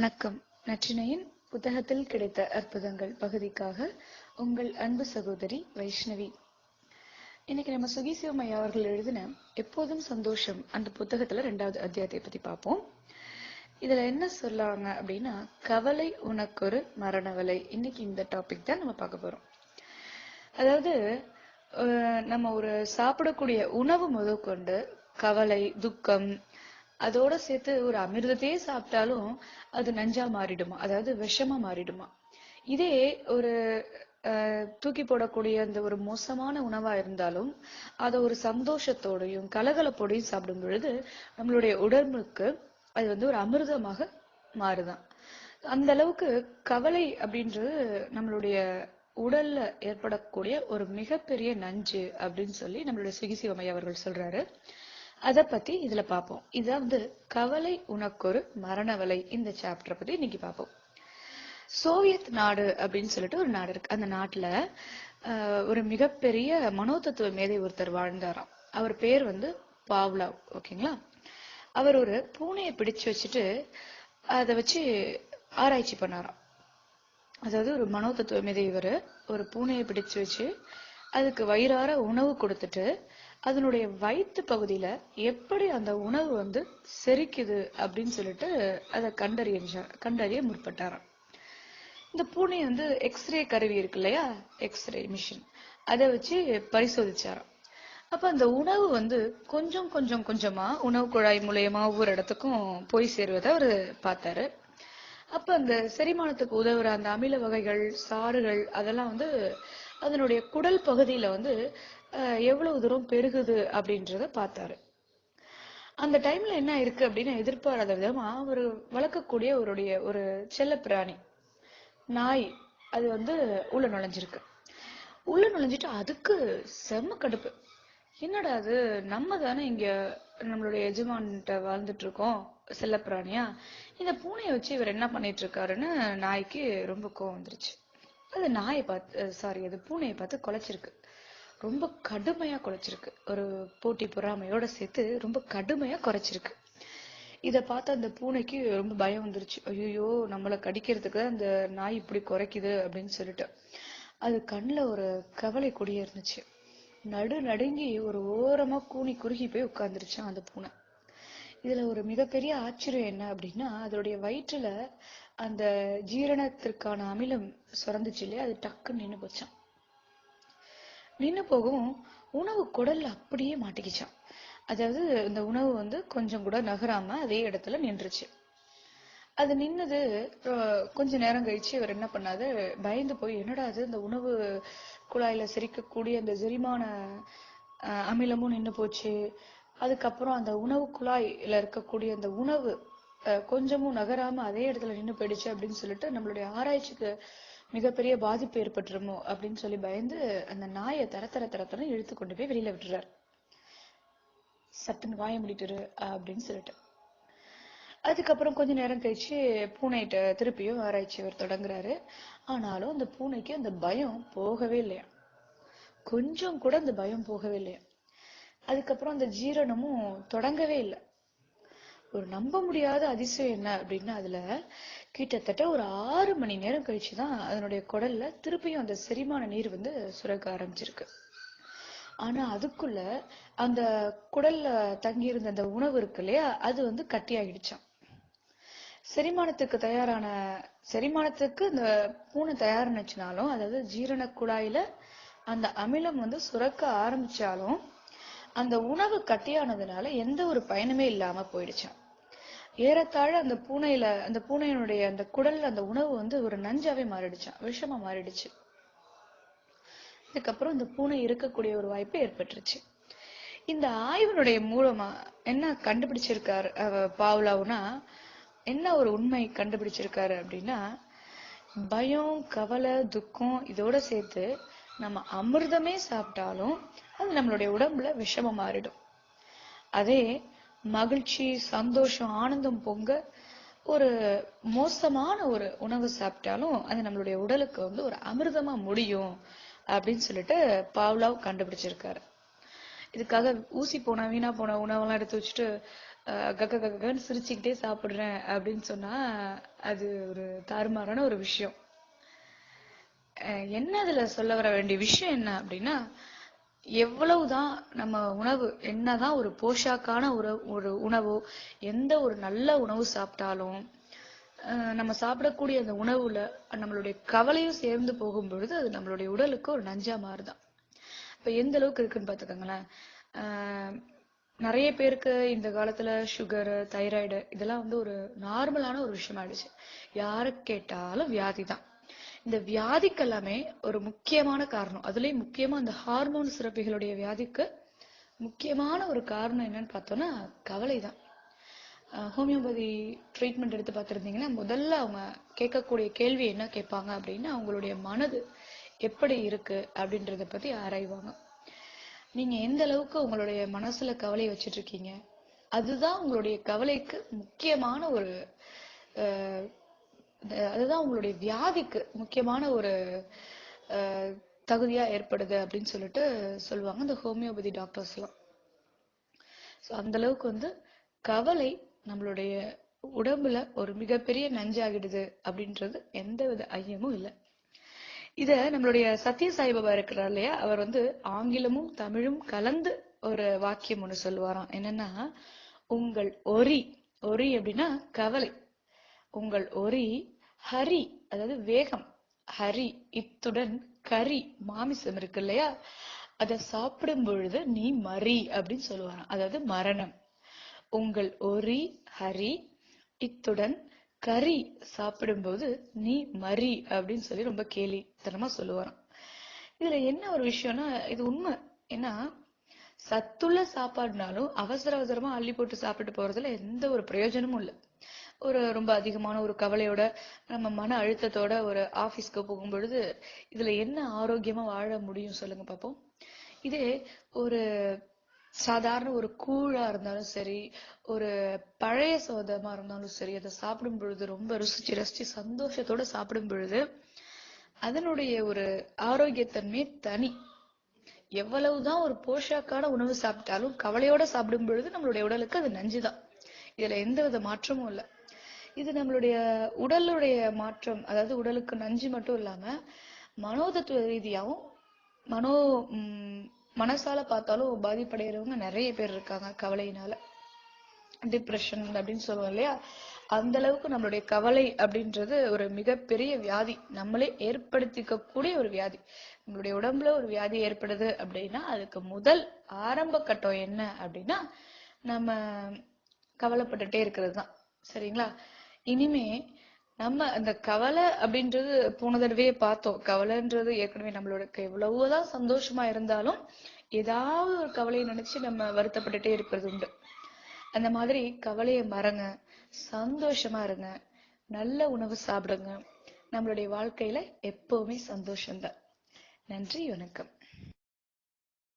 வணக்கம். நற்றினையின் புத்தகத்தில் கிடைத்த அற்புதங்கள் பகுதிக்காக உங்கள் அன்பு சகோதரி வைஷ்ணவி. இன்னைக்கு நம்ம சுகி அவர்கள் எழுதின எப்போதும் சந்தோஷம் அந்த புத்தகத்துல ரெண்டாவது அத்தியாயத்தை பத்தி பார்ப்போம். இதுல என்ன சொல்லாங்க அப்படின்னா கவலை உனக்கொரு மரணவலை. இன்னைக்கு இந்த டாபிக் தான் நம்ம பார்க்க போறோம். அதாவது நம்ம ஒரு சாப்பிடக்கூடிய உணவு முதற்கொண்டு கவலை துக்கம் அதோட சேர்த்து ஒரு அமிர்தத்தையே சாப்பிட்டாலும் அது நஞ்சா மாறிடுமா? அதாவது விஷமா மாறிடுமா? இதே ஒரு தூக்கி போடக்கூடிய அந்த ஒரு மோசமான உணவா இருந்தாலும் அதை ஒரு சந்தோஷத்தோடையும் கலகலப்போடையும் சாப்பிடும் பொழுது நம்மளுடைய உடம்புக்கு அது வந்து ஒரு அமிர்தமாக மாறுதான். அந்த அளவுக்கு கவலை அப்படின்றது நம்மளுடைய உடல்ல ஏற்படக்கூடிய ஒரு மிகப்பெரிய நஞ்சு அப்படின்னு சொல்லி நம்மளுடைய சுகிசிவமை அவர்கள் சொல்றாரு. அதை பத்தி இதுல பார்ப்போம் இதாவது கவலை உனக்கொரு மரணவலை இந்த சாப்டரை பத்தி இன்னைக்கு பார்ப்போம் சோவியத் நாடு அப்படின்னு சொல்லிட்டு ஒரு நாடு இருக்கு. அந்த நாட்டுல ஒரு மிகப்பெரிய மனோதத்துவ மேதை ஒருத்தர் வாழ்ந்தாராம். அவர் பேர் வந்து பாவ்லா ஓகேங்களா? அவர் ஒரு பூனையை பிடிச்சு வச்சுட்டு அதை வச்சு ஆராய்ச்சி பண்ணாராம். அதாவது ஒரு மனோதத்துவ மேதை இவர் ஒரு பூனையை பிடிச்சு வச்சு அதுக்கு வயிறார உணவு கொடுத்துட்டு அதனுடைய வயிற்று பகுதியில எப்படி அந்த உணவு வந்து செரிக்குது அப்படின்னு சொல்லிட்டு அதை கண்டறிய கண்டறிய முற்பட்டாராம். இந்த பூனை வந்து எக்ஸ்ரே கருவி இருக்கு இல்லையா? எக்ஸ்ரே மிஷின் அதை வச்சு பரிசோதிச்சாராம். அப்ப அந்த உணவு வந்து கொஞ்சம் கொஞ்சம் கொஞ்சமா உணவு குழாய் மூலியமா ஒவ்வொரு இடத்துக்கும் போய் சேருவதை அவரு பார்த்தாரு. அப்ப அந்த செரிமானத்துக்கு உதவுற அந்த அமில வகைகள் சாறுகள் அதெல்லாம் வந்து அதனுடைய குடல் பகுதியில வந்து எவ்வளவு தூரம் பெருகுது அப்படின்றத பார்த்தாரு. அந்த டைம்ல என்ன இருக்கு அப்படின்னு எதிர்பாராத விதமா அவர் வளர்க்கக்கூடிய அவருடைய ஒரு செல்ல பிராணி நாய் அது வந்து உள்ள நுழைஞ்சிருக்கு. உள்ள நுழைஞ்சிட்டு அதுக்கு செம்ம கடுப்பு. என்னடா அது? நம்ம தானே இங்க நம்மளுடைய எஜமான்கிட்ட வாழ்ந்துட்டு இருக்கோம் செல்லப்பிராணியா? இந்த பூனையை வச்சு இவர் என்ன பண்ணிட்டு இருக்காருன்னு நாய்க்கு ரொம்ப கோவம் வந்துருச்சு. அது நாயை பார்த்து சாரி அது பூனையை பார்த்து குலைச்சிருக்கு. ரொம்ப கடுமையா குலைச்சிருக்கு. ஒரு போட்டி பொறாமையோட சேர்த்து ரொம்ப கடுமையா குறைச்சிருக்கு. இதை பார்த்து அந்த பூனைக்கு ரொம்ப பயம் வந்துருச்சு. ஐயோ நம்மளை கடிக்கிறதுக்கு அந்த நாய் இப்படி குறைக்குது அப்படின்னு சொல்லிட்டு. அது கண்ணில் ஒரு கவலை கொடியே இருந்துச்சு நடு நடுங்கி ஒரு ஓரமா கூனி குறுகி போய் உட்காந்துருச்சான் அந்த பூனை. இதுல ஒரு மிகப்பெரிய ஆச்சரியம் என்ன அப்படின்னா அதோடைய வயிற்றுல அந்த ஜீரணத்திற்கான அமிலம் சுரந்துச்சு இல்லையா? அது டக்குன்னு நின்னு போச்சான் நின்னு போகவும் உணவு குடல்ல அப்படியே மாட்டிக்கிச்சான் அதாவது இந்த உணவு வந்து கொஞ்சம் கூட நகராம அதே இடத்துல நின்றுச்சு. அது நின்னது கொஞ்ச நேரம் கழிச்சு இவர் என்ன பண்ணாரு? பயந்து போய் என்னடா அது இந்த உணவு குழாயில செரிக்கக்கூடிய அந்த செரிமான அஹ், அமிலமும் நின்னு போச்சு. அதுக்கப்புறம் அந்த உணவு குழாயில இருக்கக்கூடிய அந்த உணவு கொஞ்சமும் நகராம அதே இடத்துல நின்று போயிடுச்சு அப்படின்னு சொல்லிட்டு நம்மளுடைய ஆராய்ச்சிக்கு மிகப்பெரிய பாதிப்பு ஏற்பட்டுருமோ அப்படின்னு சொல்லி பயந்து அந்த நாயை தர தர தரத்தரம் இழுத்து கொண்டு போய் வெளியில விட்டுறாரு. சட்டுன்னு வாய முடிட்டுரு அப்படின்னு சொல்லிட்டு. அதுக்கப்புறம் கொஞ்ச நேரம் கழிச்சு பூனைகிட்ட திருப்பியும் ஆராய்ச்சி அவர் தொடங்குறாரு. ஆனாலும் அந்த பூனைக்கு அந்த பயம் போகவே இல்லையா? கொஞ்சம் கூட அந்த பயம் போகவே இல்லையா? அதுக்கப்புறம் அந்த ஜீரணமும் தொடங்கவே இல்லை. ஒரு நம்ப முடியாத அதிசயம் என்ன அப்படின்னா அதுல கிட்டத்தட்ட ஒரு ஆறு மணி நேரம் கழிச்சுதான் அதனுடைய குடல்ல திருப்பியும் அந்த செரிமான நீர் வந்து சுரக்க ஆரம்பிச்சிருக்கு. ஆனா அதுக்குள்ள அந்த குடல்ல தங்கியிருந்த அந்த உணவு இருக்கு இல்லையா அது வந்து கட்டியாகிடுச்சான் செரிமானத்துக்கு தயாரான செரிமானத்துக்கு இந்த பூனை தயாரானுச்சுனாலும் அதாவது ஜீரண குழாயில அந்த அமிலம் வந்து சுரக்க ஆரம்பிச்சாலும் அந்த உணவு கட்டியானதுனால எந்த ஒரு பயனுமே இல்லாம போயிடுச்சான் ஏறத்தாழ அந்த பூனையில அந்த பூனையினுடைய அந்த குடல்ல அந்த உணவு வந்து ஒரு நஞ்சாவே மாறிடுச்சான் விஷமா மாறிடுச்சு. இதுக்கப்புறம் இந்த பூனை இருக்கக்கூடிய ஒரு வாய்ப்பு ஏற்பட்டுருச்சு. இந்த ஆய்வினுடைய மூலமா என்ன கண்டுபிடிச்சிருக்காரு பாவ்லாவுனா என்ன ஒரு உண்மை கண்டுபிடிச்சிருக்காரு அப்படின்னா பயம் கவலை துக்கம் இதோட சேர்த்து நம்ம அமிர்தமே சாப்பிட்டாலும் அது நம்மளுடைய உடம்புல விஷமா மாறிடும். அதே மகிழ்ச்சி சந்தோஷம் ஆனந்தம் பொங்க ஒரு மோசமான ஒரு உணவு சாப்பிட்டாலும் அது நம்மளுடைய உடலுக்கு வந்து ஒரு அமிர்தமா முடியும் அப்படின்னு சொல்லிட்டு பாவ்லாவ் கண்டுபிடிச்சிருக்காரு. இதுக்காக ஊசி போன வீணா போன உணவெல்லாம் எடுத்து வச்சுட்டு அஹ், கக்க கக்கன்னு சிரிச்சுக்கிட்டே சாப்பிடுறேன் அப்படின்னு சொன்னா அது ஒரு தாறுமாறான ஒரு விஷயம். அஹ், என்ன அதுல சொல்ல வர வேண்டிய விஷயம் என்ன அப்படின்னா எவ்வளவுதான் நம்ம உணவு என்னதான் ஒரு போஷாக்கான ஒரு ஒரு உணவோ எந்த ஒரு நல்ல உணவு சாப்பிட்டாலும் நம்ம சாப்பிடக்கூடிய அந்த உணவுல நம்மளுடைய கவலையும் சேர்ந்து போகும் பொழுது அது நம்மளுடைய உடலுக்கு ஒரு நஞ்சா மாறுதான். இப்ப எந்த அளவுக்கு இருக்குன்னு பாத்துக்கோங்களேன் நிறைய பேருக்கு இந்த காலத்துல சுகர் தைராய்டு இதெல்லாம் வந்து ஒரு நார்மலான ஒரு விஷயம் ஆயிடுச்சு. யாரை கேட்டாலும் வியாதி தான் இந்த வியாதிக்கெல்லாமே ஒரு முக்கியமான காரணம். அதுலயும் முக்கியமா அந்த ஹார்மோன் சுரப்பிகளுடைய வியாதிக்கு முக்கியமான ஒரு காரணம் என்னன்னு பார்த்தோம்னா கவலை தான் ஹோமியோபதி ட்ரீட்மெண்ட் எடுத்து பார்த்துருந்தீங்கன்னா முதல்ல அவங்க கேட்கக்கூடிய கேள்வி என்ன கேட்பாங்க அப்படின்னா அவங்களுடைய மனது எப்படி இருக்கு அப்படின்றத பத்தி ஆராய்வாங்க. நீங்க எந்த அளவுக்கு உங்களுடைய மனசுல கவலை வச்சிட்டு இருக்கீங்க அதுதான் உங்களுடைய கவலைக்கு முக்கியமான ஒரு அதுதான் உங்களுடைய வியாதிக்கு முக்கியமான ஒரு தகுதியா ஏற்படுது அப்படின்னு சொல்லிட்டு சொல்லுவாங்க இந்த ஹோமியோபதி டாக்டர்ஸ் எல்லாம் ஸோ அந்த அளவுக்கு வந்து கவலை நம்மளுடைய உடம்புல ஒரு மிகப்பெரிய நஞ்சாகிடுது அப்படின்றது எந்த வித ஐயமும் இல்லை. இத நம்மளுடைய சத்ய சாய்பாபா இருக்கிறார் இல்லையா அவர் வந்து ஆங்கிலமும் தமிழும் கலந்து ஒரு வாக்கியம் ஒண்ணு சொல்லுவாராம். என்னன்னா உங்கள் ஒரி ஒரி அப்படின்னா கவலை. உங்கள் ஒரி ஹரி அதாவது வேகம் ஹரி இத்துடன் கரி மாமிசம் இருக்கு இல்லையா? அதை சாப்பிடும் பொழுது நீ மறி அப்படின்னு சொல்லுவாராம் அதாவது மரணம். உங்கள் ஒரி ஹரி இத்துடன் கறி சாப்பிடும்போது நீ மறி அப்படின்னு சொல்லி ரொம்ப கேலித்தனமா சொல்லுவாராம். இதுல என்ன ஒரு விஷயம்னா இது உண்மை. ஏன்னா சத்துள்ள சாப்பாடுனாலும் அவசர அவசரமா அள்ளி போட்டு சாப்பிட்டு போறதுல எந்த ஒரு பிரயோஜனமும் இல்லை. ஒரு ரொம்ப அதிகமான ஒரு கவலையோட நம்ம மன அழுத்தத்தோட ஒரு ஆஃபீஸ்க்கு போகும் பொழுது இதுல என்ன ஆரோக்கியமா வாழ முடியும் சொல்லுங்க பார்ப்போம் இதே ஒரு சாதாரண ஒரு கூழா இருந்தாலும் சரி ஒரு பழைய சோதமா இருந்தாலும் சரி அதை சாப்பிடும் பொழுது ரொம்ப ருசிச்சு ரசிச்சு சந்தோஷத்தோட சாப்பிடும் பொழுது அதனுடைய ஒரு ஆரோக்கியத்தன்மை தனி. எவ்வளவுதான் ஒரு போஷாக்கான உணவு சாப்பிட்டாலும் கவலையோட சாப்பிடும் பொழுது நம்மளுடைய உடலுக்கு அது நஞ்சுதான். இதுல எந்த வித மாற்றமும் இல்லை. இது நம்மளுடைய உடலுடைய மாற்றம் அதாவது உடலுக்கு நஞ்சு மட்டும் இல்லாம மனோதத்துவ ரீதியாகவும் மனோ மனசால பார்த்தாலும் பாதிப்படைகிறவங்க நிறைய பேர் இருக்காங்க கவலையினால. டிப்ரெஷன் அப்படின்னு சொல்லுவோம் இல்லையா? அந்த அளவுக்கு நம்மளுடைய கவலை அப்படின்றது ஒரு மிகப்பெரிய வியாதி. நம்மளே ஏற்படுத்திக்க கூடிய ஒரு வியாதி. நம்மளுடைய உடம்புல ஒரு வியாதி ஏற்படுது அப்படின்னா அதுக்கு முதல் ஆரம்ப கட்டம் என்ன அப்படின்னா நம்ம கவலைப்பட்டுட்டே இருக்கிறது தான். சரிங்களா? இனிமே நம்ம அந்த கவலை அப்படின்றது போன தடவையே பார்த்தோம். கவலைன்றது ஏற்கனவே நம்மளோட எவ்வளவுதான் சந்தோஷமா இருந்தாலும் ஏதாவது ஒரு கவலையை நினைச்சு நம்ம வருத்தப்பட்டுட்டே இருக்கிறது உண்டு. அந்த மாதிரி கவலையை மறங்க சந்தோஷமா இருங்க. நல்ல உணவு சாப்பிடுங்க. நம்மளுடைய வாழ்க்கையில எப்பவுமே சந்தோஷம்தான். நன்றி வணக்கம்.